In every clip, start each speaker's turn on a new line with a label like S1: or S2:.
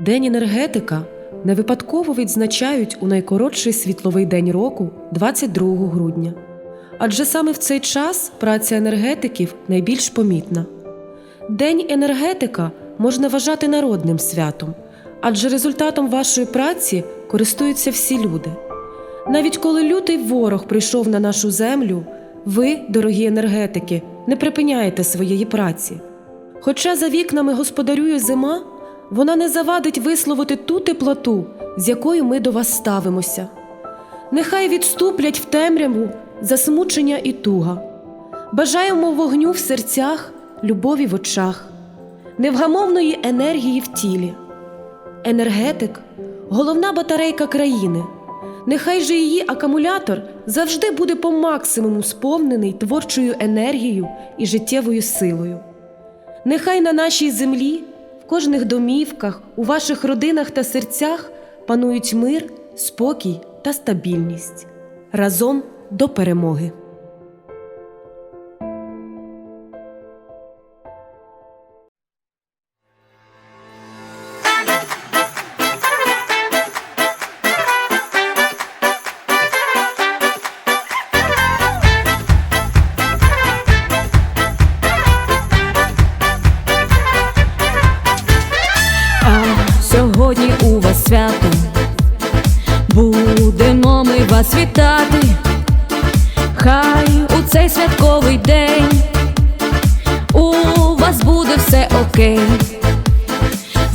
S1: День енергетика не випадково відзначають у найкоротший світловий день року 22 грудня. Адже саме в цей час праця енергетиків найбільш помітна. День енергетика можна вважати народним святом, адже результатом вашої праці користуються всі люди. Навіть коли лютий ворог прийшов на нашу землю, ви, дорогі енергетики, не припиняєте своєї праці. Хоча за вікнами господарює зима, вона не завадить висловити ту теплоту, з якою ми до вас ставимося. Нехай відступлять в темряву засмучення і туга. Бажаємо вогню в серцях, любові в очах, невгамовної енергії в тілі. Енергетик головна батарейка країни. Нехай же її акумулятор завжди буде по максимуму сповнений творчою енергією і життєвою силою. Нехай на нашій землі, кожних домівках, у ваших родинах та серцях панують мир, спокій та стабільність. Разом до перемоги!
S2: Вас свято, будемо ми вас вітати, хай у цей святковий день у вас буде все окей.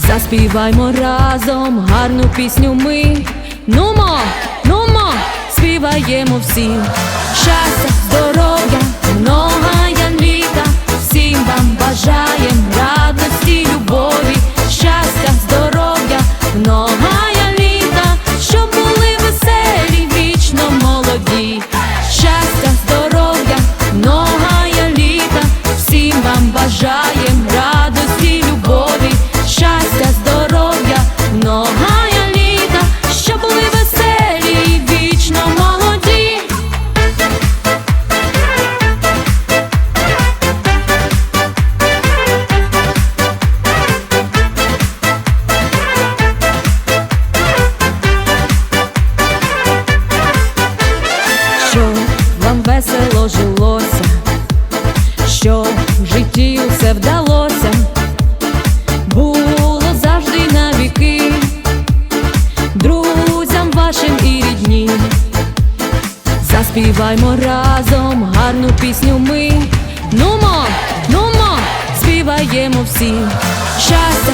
S2: Заспіваймо разом гарну пісню ми. Нумо, нумо, співаємо всі. Щастя, вдалося, було завжди на віки, друзям вашим і рідні. Заспіваймо разом гарну пісню ми. Нумо, нумо, співаємо всі. Щастя,